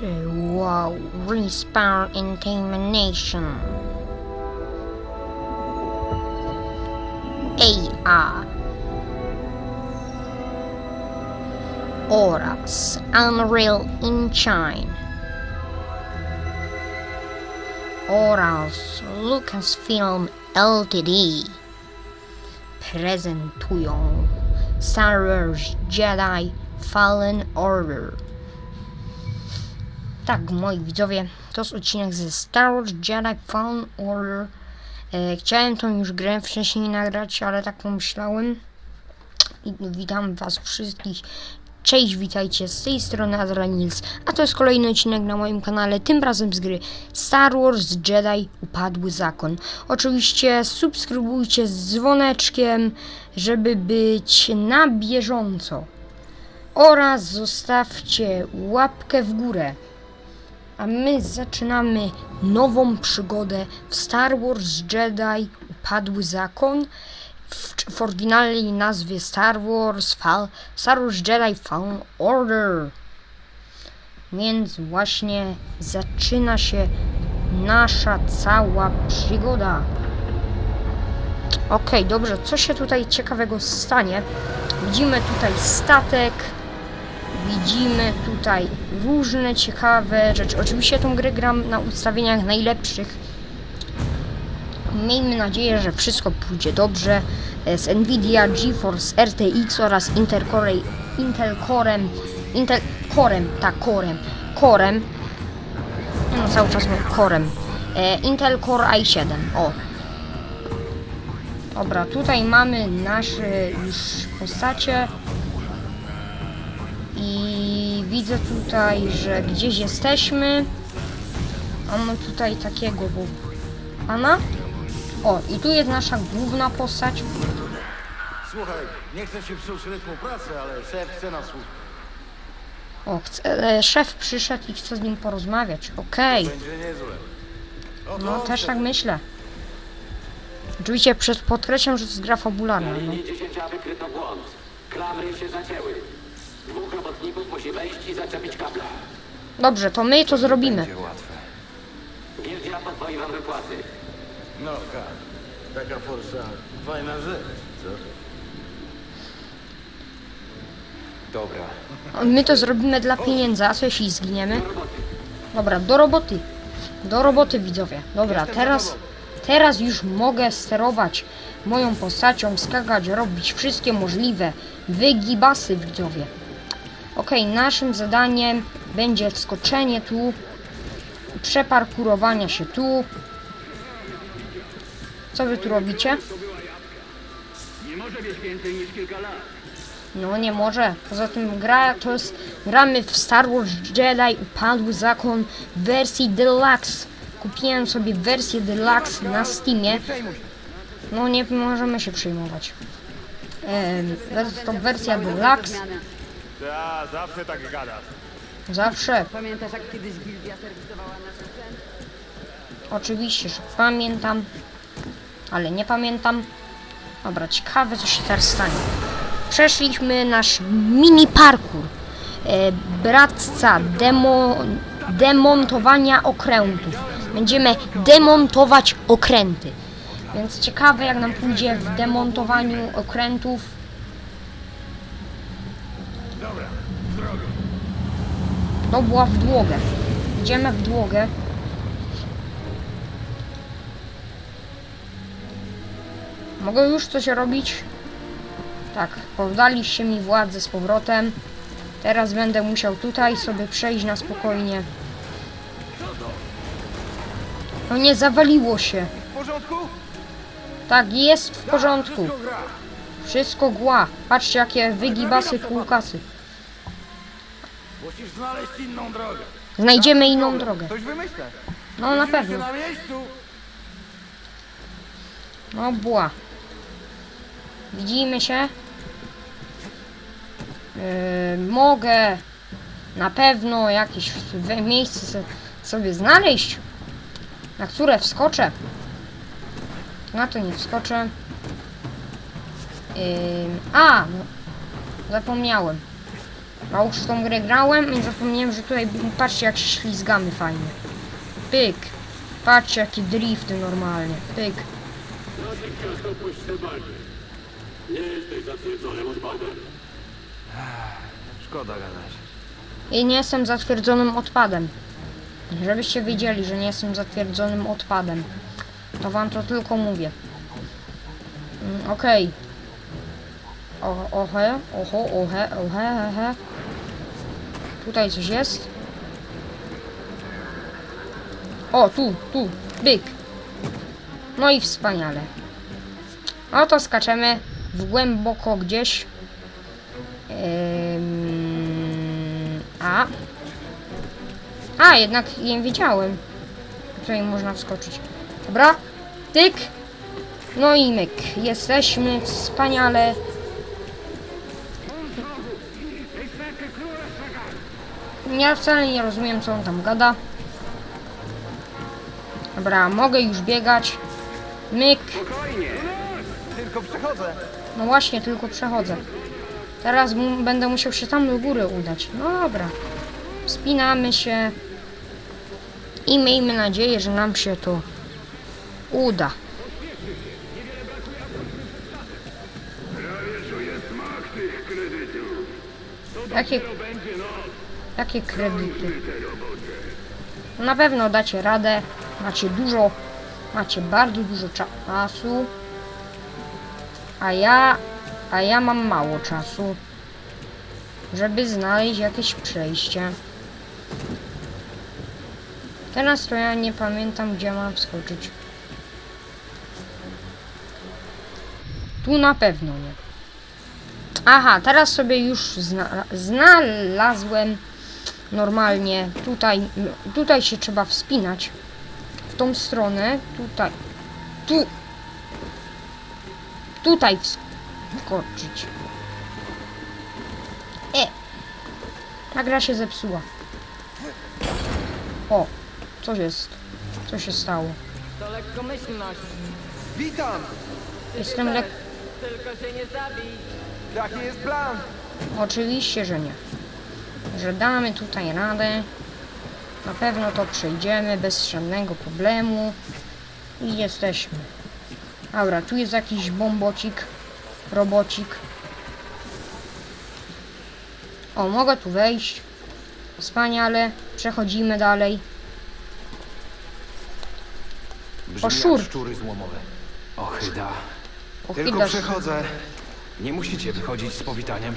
Wow, Respawn Intimidation. AR oraz Unreal Engine oraz Lucasfilm Ltd prezentują Star Wars Jedi Fallen Order. Tak, moi widzowie, to jest odcinek ze Star Wars Jedi Fallen Order. E, chciałem tą już grę wcześniej nagrać, ale tak pomyślałem. I witam was wszystkich. Cześć, witajcie z tej strony Azra Nils, a to jest kolejny odcinek na moim kanale, tym razem z gry Star Wars Jedi Upadły Zakon. Oczywiście subskrybujcie z dzwoneczkiem, żeby być na bieżąco. Oraz zostawcie łapkę w górę. A my zaczynamy nową przygodę w Star Wars Jedi Upadły Zakon w, w oryginalnej nazwie Star Wars Fal, Star Wars Jedi Fallen Order. Więc właśnie zaczyna się nasza cała przygoda. Okej, dobrze, co się tutaj ciekawego stanie? Widzimy tutaj statek, widzimy tutaj różne ciekawe rzeczy. Oczywiście tą grę gram na ustawieniach najlepszych. Miejmy nadzieję, że wszystko pójdzie dobrze. E, Z Nvidia GeForce RTX oraz Intel Core, Intel Corem, Intel Corem, tak, Corem, Corem, no cały czas mówię Corem, e, Intel Core i7, o. Dobra, tutaj mamy nasze już postacie i widzę tutaj, że gdzieś jesteśmy. Mamy tutaj takiego bo pana. O, i tu jest nasza główna postać. Słuchaj, nie chcę ci psuć rytmu pracy, ale szef chce nas słuchać. O, chce, e, szef przyszedł i chce z nim porozmawiać. Okej, Będzie niezłe. O, no dobrze. też tak myślę. Oczywiście przed podkreślam, że to jest gra fabularna. No. linii 10 wykryto błąd. Klamry się zacięły. Dwóch robotników musi wejść i zaczepić kable. Dobrze, to my to zrobimy. Gildia podwoi wam wypłaty. No tak, taka forsa, fajna rzecz, co? Dobra. My to zrobimy dla pieniędzy, a co jeśli zginiemy? Dobra, do roboty. Do roboty widzowie. Dobra, teraz, teraz już mogę sterować moją postacią, skakać, robić wszystkie możliwe wygibasy widzowie. Okej, naszym zadaniem będzie wskoczenie tu, przeparkurowania się tu. Co wy tu robicie? Nie może mieć więcej niż kilka lat. No nie może. Poza tym gra to jest. Gramy w Star Wars Jedi Upadły Zakon w wersji Deluxe. Kupiłem sobie wersję Deluxe na Steamie. No nie możemy się przejmować. Jest to wersja Deluxe. Ja zawsze tak gadasz. Zawsze. Pamiętasz, jak kiedyś gildia serwisowała nasz sprzęt? Oczywiście, że pamiętam. Ale nie pamiętam. Dobra, ciekawe co się teraz stanie. Przeszliśmy nasz mini parkour. E, bratca demo, demontowania okrętów. Będziemy demontować okręty. Więc ciekawe jak nam pójdzie w demontowaniu okrętów. Dobra, w drogę. To była w długę. Idziemy w długę. Mogę już coś robić? Tak, poddaliście mi władzę z powrotem. Teraz będę musiał tutaj sobie przejść na spokojnie. No nie, zawaliło się. W porządku? Tak, jest w porządku. Wszystko gła. Patrzcie jakie wygibasy, kółkasy. Musisz znaleźć inną drogę. Znajdziemy inną drogę. Coś wymyślę. No na Widzimy się pewno. na miejscu. No bła. Widzimy się. Yy, mogę na pewno jakieś we- miejsce se- sobie znaleźć, na które wskoczę. Na to nie wskoczę. Yy, a, no, zapomniałem. A już w tą grę grałem i zapomniałem, że tutaj, patrzcie jak się ślizgamy fajnie. Pyk. Patrzcie jakie drifty normalnie. Pyk. Nie jesteś zatwierdzonym odpadem. Szkoda gadać. I nie jestem zatwierdzonym odpadem. Żebyście wiedzieli, że nie jestem zatwierdzonym odpadem. To wam to tylko mówię. Mm, Okej. O, ohe, oho, ohe, ohe, ohe. Tutaj coś jest. O, tu, tu, byk. No i wspaniale. No to skaczemy w głęboko gdzieś. Ym, a. A, jednak nie wiedziałem. Tutaj można wskoczyć. Dobra. Tyk. No i myk. Jesteśmy wspaniale. Ja wcale nie rozumiem, co on tam gada. Dobra, mogę już biegać. Myk. Tylko przechodzę. No właśnie, tylko przechodzę. Teraz będę musiał się tam do góry udać. No dobra. Wspinamy się. I miejmy nadzieję, że nam się to uda. Jakie, jakie kredyty? Na pewno dacie radę. Macie dużo, macie bardzo dużo czasu. A ja, a ja mam mało czasu, żeby znaleźć jakieś przejście. Teraz to ja nie pamiętam, gdzie mam wskoczyć. Tu na pewno nie. Aha, teraz sobie już zna znalazłem normalnie. Tutaj, tutaj się trzeba wspinać. W tą stronę. Tutaj. Tu. Tutaj ws- wskoczyć. E. Ta gra się zepsuła. O, coś jest. Co się stało? To lekkomyślność. Witam! Jestem lek... Tylko się nie zabij. Jaki jest plan? Oczywiście, że nie. Że damy tutaj radę. Na pewno to przejdziemy bez żadnego problemu. I jesteśmy. Dobra, tu jest jakiś bombocik. Robocik. O, mogę tu wejść. Wspaniale. Przechodzimy dalej. Brzmi O, jak szczury złomowe. Ochyda. Tylko chyba przechodzę. Nie musicie wychodzić z powitaniem.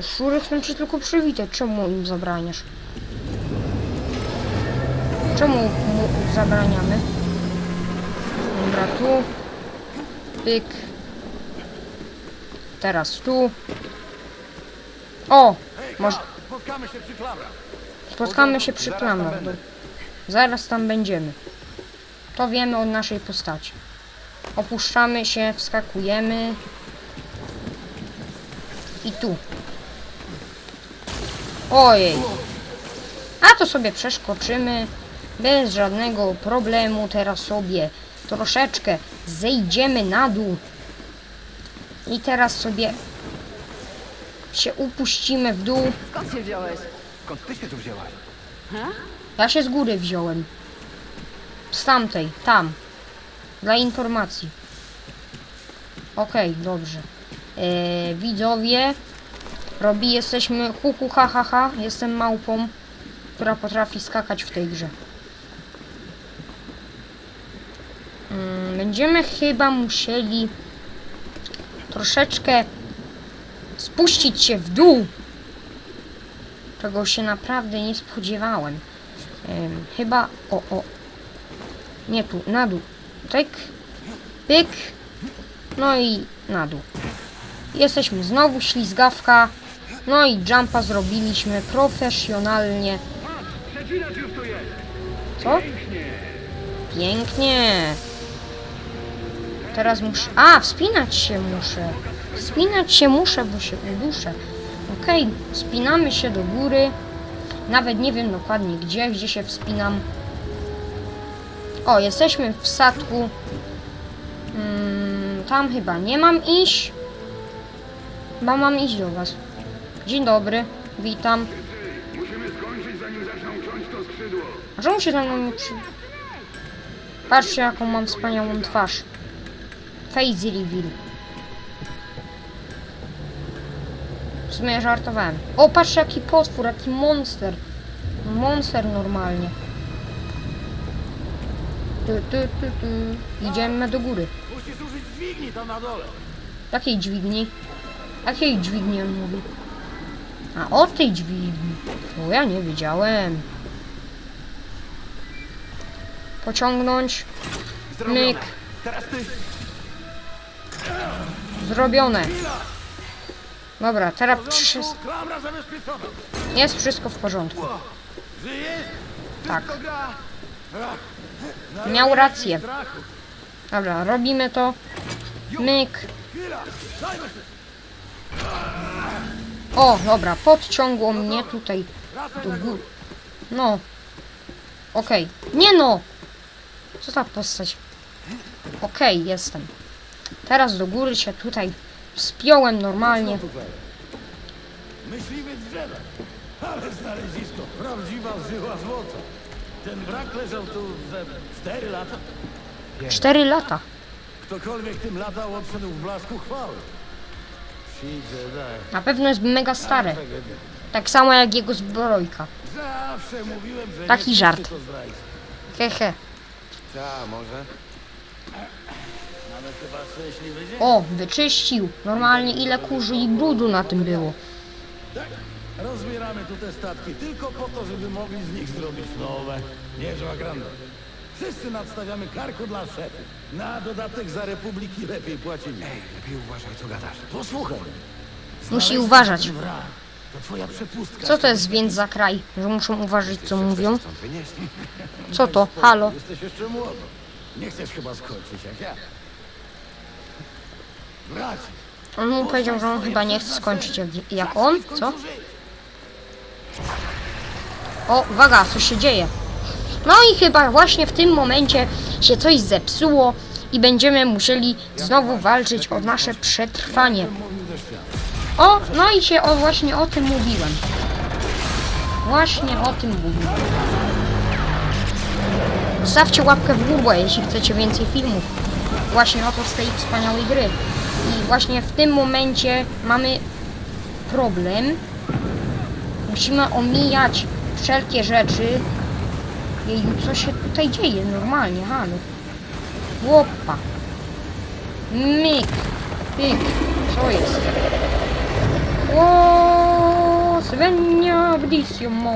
Szury chcą cię tylko przywitać. Czemu im zabraniasz? Czemu mu zabraniamy? Dobra, tu. Pyk. Teraz tu. O! Może Spotkamy się przy klamrach. spotkamy się przy Zaraz tam klamrach. Zaraz tam będziemy. To wiemy od naszej postaci. Opuszczamy się, wskakujemy. I tu. Ojej. A to sobie przeskoczymy. Bez żadnego problemu. Teraz sobie troszeczkę zejdziemy na dół. I teraz sobie się upuścimy w dół. Skąd się wziąłeś? Skąd ty się tu wzięłaś? Ja się z góry wziąłem. Z tamtej, tam. Dla informacji. Okej, dobrze. E, widzowie, robi, jesteśmy hu hu ha ha ha. Jestem małpą, która potrafi skakać w tej grze. Mm, będziemy chyba musieli troszeczkę spuścić się w dół czego się naprawdę nie spodziewałem. Em, chyba, o, o, nie tu, na dół, tyk, pyk, no i na dół. Jesteśmy znowu ślizgawka, no i jumpa zrobiliśmy profesjonalnie. Co? Pięknie. Teraz muszę, a, wspinać się muszę. Wspinać się muszę, bo się uduszę. Okej, wspinamy się do góry. Nawet nie wiem dokładnie gdzie, gdzie się wspinam. O, jesteśmy w statku. Mm, tam chyba nie mam iść. Chyba mam iść do was. Dzień dobry. Witam. Musimy skończyć, zanim zaczną ciąć to skrzydło. A czemu się za mną nie przy... Patrzcie jaką mam wspaniałą twarz. Face reveal. W sumie żartowałem. O, patrzcie jaki potwór, jaki monster. Monster normalnie. Tu, tu, tu, tu. Idziemy do góry. Musisz użyć dźwigni tam na dole. Jakiej dźwigni? Jakiej dźwigni on mówi? A o tej dźwigni. O, ja nie wiedziałem. Pociągnąć. Myk. Zrobione. Dobra, teraz W przy... porządku, klamra zabezpieczona. jest wszystko w porządku. Tak. Miał rację. Dobra, robimy to. Myk. O, dobra, podciągło mnie tutaj do góry. No. Okej. Nie no! Co ta postać? Okej, jestem. Teraz do góry się tutaj spiąłem normalnie. Myśliwy. Ale znalezisko. Prawdziwa żyła złota. Ten wrak leżał tu ze 4 lata. Cztery lata. Ktokolwiek tym latał, odszedł w blasku chwały. Na pewno jest mega stare. Tak samo jak jego zbrojka. Zawsze mówiłem, że Taki nie żart. wszyscy to zdrajcy. Hehe. Ta, może. Mamy chyba szczęśliwy dzień. O, wyczyścił. Normalnie ile kurzy i brudu na tym było. Tak, rozbieramy tu te statki tylko po to, żeby mogli z nich zrobić nowe. Niezła granda. Wszyscy nadstawiamy karku dla szefów. Na dodatek za republiki lepiej płacimy. Ej, lepiej uważaj, co gadasz. Posłuchaj. Musi uważać. wrak. To twoja przepustka. Co to jest więc za kraj, że muszą uważać co mówią? Co to? Halo? Jesteś jeszcze młody. Nie chcesz chyba skończyć jak ja. Brać. On mu powiedział, że on chyba nie chce skończyć jak, jak on, co? O, uwaga, coś się dzieje. No i chyba właśnie w tym momencie się coś zepsuło i będziemy musieli znowu walczyć o nasze przetrwanie. O, no i się o, właśnie o tym mówiłem. Właśnie o tym mówiłem. Zostawcie łapkę w górę, jeśli chcecie więcej filmów. Właśnie oto z tej wspaniałej gry. I właśnie w tym momencie mamy problem. Musimy omijać wszelkie rzeczy. Jeju, co się tutaj dzieje normalnie, halo. Łopa. Myk. Pyk. Co jest? O, Svenja Bdissimo.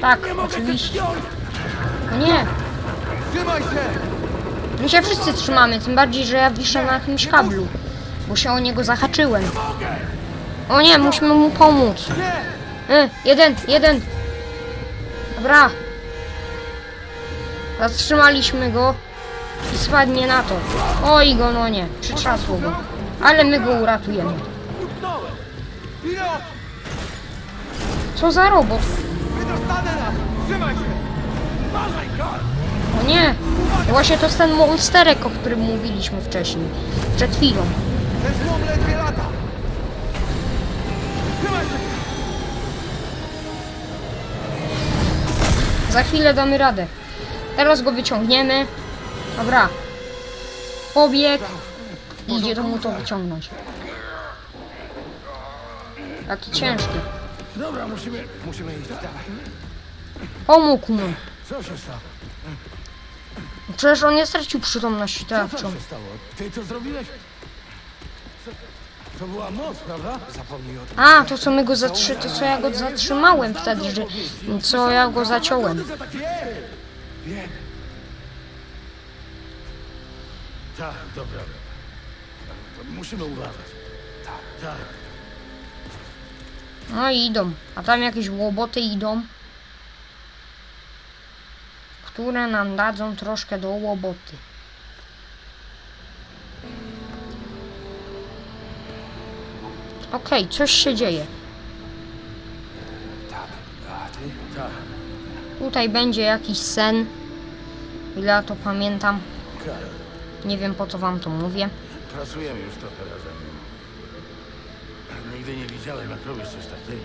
Tak, oczywiście. nie, Trzymaj się! my się wszyscy trzymamy, tym bardziej, że ja wiszę na jakimś kablu. Bo się o niego zahaczyłem. O nie, musimy mu pomóc. Y, jeden, jeden. Dobra. Zatrzymaliśmy go. I spadnie na to. Oj go, no nie. Przytrzasło go. Ale my go uratujemy. Co za robot? O nie. Właśnie to jest ten monsterek, o którym mówiliśmy wcześniej. Przed chwilą. Ten! Za chwilę damy radę. Teraz go wyciągniemy. Dobra. Pobieg. Idzie to mu to wyciągnąć. Taki ciężki. Dobra, musimy... Musimy iść. Pomógł mu. Co się stało? Przecież on nie stracił przytomności stało? Ty to zrobiłeś? To była moc, prawda? Zapomnij o tym. A, to co my go zatrzy... To co ja go zatrzymałem wtedy, że... Co ja go zaciąłem. Ery! Wiem. Tak, dobra. To Musimy uważać. Tak, tak. No i idą. A tam jakieś łoboty idą. Które nam dadzą troszkę do łoboty. Okej, coś się dzieje. Tak. Tak. Tutaj będzie jakiś sen. Ile ja to pamiętam. Nie wiem po co wam to mówię. pracujemy już trochę razem. Nigdy nie widziałem, jak robisz coś takiego.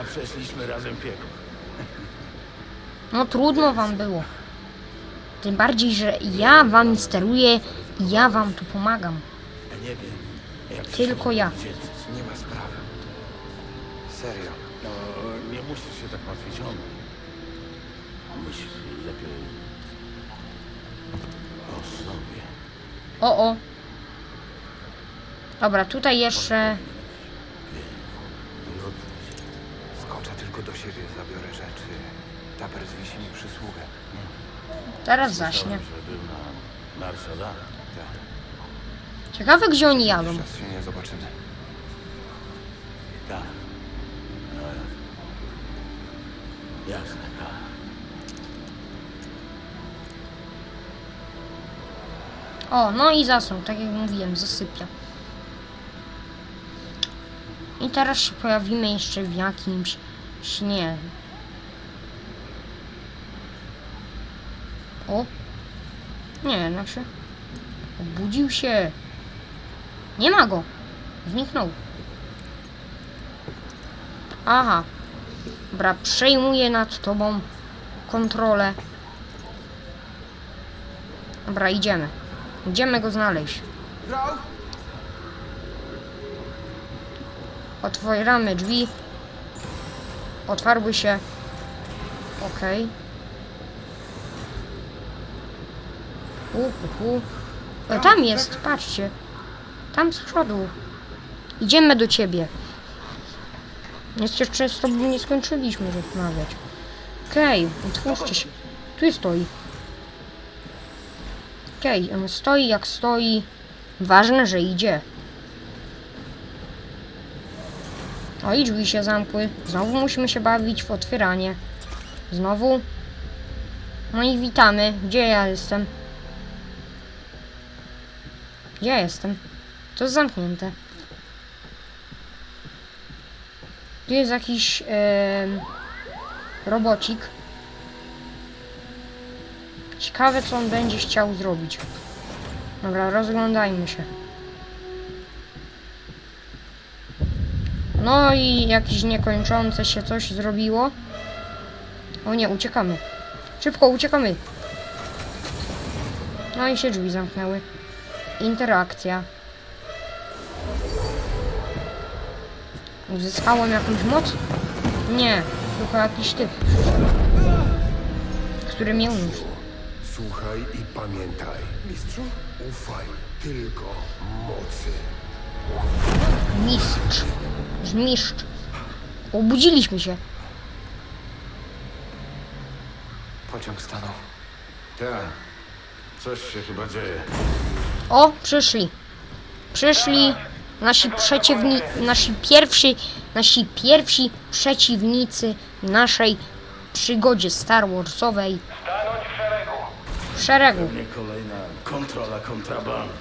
A przeszliśmy razem piekło. No trudno wam było. Tym bardziej, że ja wam steruję i ja wam tu pomagam. Nie wiem, jak Tylko ja. Nie ma sprawy. Serio. No, nie musisz się tak martwić o mnie. Myśl lepiej o sobie. O, o. Dobra, tutaj jeszcze... Skoczę tylko do siebie, zabiorę rzeczy. Taper zwisi mi przysługę. Zaraz zaśnie. Słyszałem, że był na. Tak. Ciekawe, gdzie oni jadą. Się nie zobaczymy. Tak. Jasne, tak. O, no i zasnął, tak jak mówiłem, zasypia. I teraz się pojawimy jeszcze w jakimś śnie. O! Nie, znaczy... Obudził się. Nie ma go. Zniknął. Aha. Dobra, przejmuję nad tobą kontrolę. Dobra, idziemy. Idziemy go znaleźć. Otwieramy drzwi. Otwarły się. Okej. U, u, u. E, tam jest, patrzcie. Tam z przodu. Idziemy do ciebie. Jest jeszcze z tobą nie skończyliśmy rozmawiać. Okej, otwórzcie się. Tu stoi. Okej, on stoi jak stoi. Ważne, że idzie. O i drzwi się zamkły. Znowu musimy się bawić w otwieranie. Znowu. No i witamy. Gdzie ja jestem? Gdzie ja jestem? To jest zamknięte. Tu jest jakiś em, robocik. Ciekawe, co on będzie chciał zrobić. Dobra, rozglądajmy się. No i jakieś niekończące się coś zrobiło. O nie, uciekamy. Szybko, uciekamy. No i się drzwi zamknęły. Interakcja. Uzyskałem jakąś moc? Nie, tylko jakiś typ. Który mnie uniósł. Słuchaj i pamiętaj. Mistrzu? Ufaj tylko mocy. Mistrz. Zmistrz. Obudziliśmy się. Pociąg stanął. Tak. Coś się chyba dzieje. O, przyszli. Przyszli nasi przeciwni... Nasi pierwsi... Nasi pierwsi przeciwnicy naszej przygodzie Star Warsowej. W szeregu. Nie kolejna kontrola kontrabandy.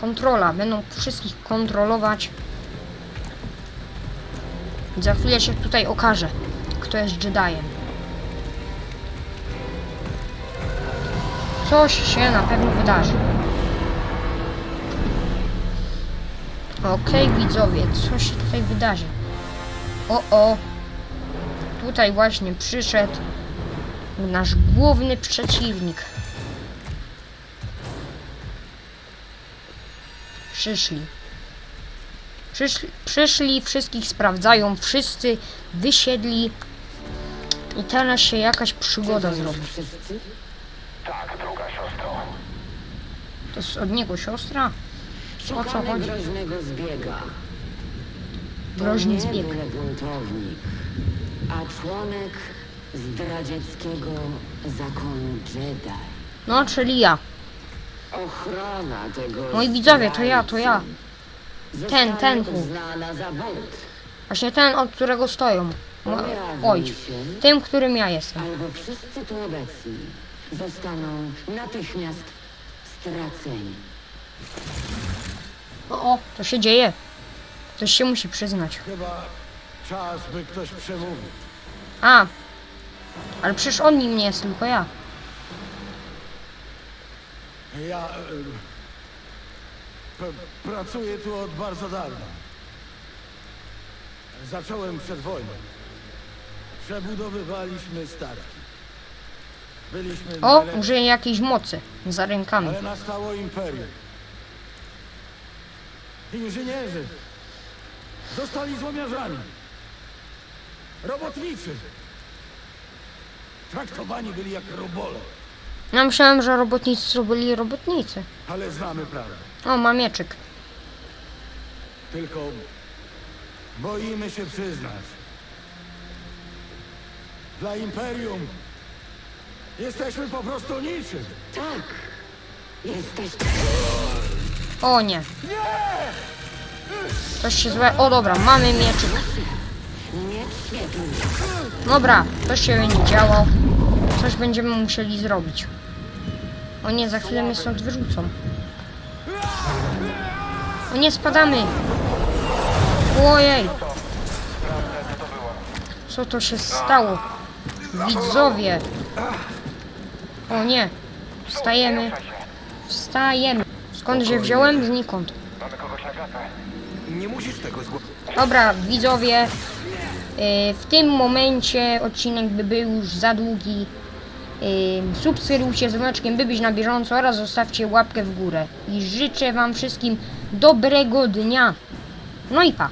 Kontrola. Będą wszystkich kontrolować. Za chwilę się tutaj okaże, kto jest Jediem. Coś się na pewno wydarzy. Okej, widzowie, co się tutaj wydarzy? O, o. Tutaj właśnie przyszedł nasz główny przeciwnik. Przyszli. Przyszli, przyszli, wszystkich sprawdzają, wszyscy wysiedli i teraz się jakaś przygoda zrobi. Tak, droga siostro. To jest od niego siostra? O co Szukamy chodzi? groźnego zbiega. To Groźny nie zbieg. byle buntownik, a członek zdradzieckiego zakonu Jedi. No, czyli ja. Ochrona tego Moi widzowie, to ja, to ja. zdrajcy Ten, ten tu. uznana za bunt. Właśnie ten, od którego stoją. Mo- Pojawi Oj, tym, którym ja jestem. albo wszyscy tu obecni zostaną natychmiast straceni. O, o, to się dzieje. Ktoś się musi przyznać. Chyba czas, by ktoś przemówił. A, ale przecież on nim nie jest, tylko ja. Ja... P- pracuję tu od bardzo dawna. Zacząłem przed wojną. Przebudowywaliśmy statki. Byliśmy O, użyję jakiejś mocy za rękami. ale nastało imperium. Inżynierzy zostali złomiarzami. Robotnicy traktowani byli jak robole, Ja myślałem, że robotnicy to byli robotnicy. ale znamy prawdę. O, ma mieczyk. Tylko boimy się przyznać. Dla Imperium jesteśmy po prostu niczym. Tak. Jesteś... O nie. Coś się złe. O dobra, mamy mieczyk. Dobra, to się nie działo. Coś będziemy musieli zrobić. O nie, za chwilę mnie stąd wyrzucą. O nie, spadamy. Ojej. Co to się stało? Widzowie. O nie. Wstajemy. Wstajemy. Skąd się wziąłem? Znikąd. Mamy kogoś na. Nie musisz tego zgłosić. Dobra, widzowie, yy, w tym momencie odcinek by był już za długi. Yy, Subskrybujcie z dzwoneczkiem, by być na bieżąco oraz zostawcie łapkę w górę. I życzę Wam wszystkim dobrego dnia. No i pa.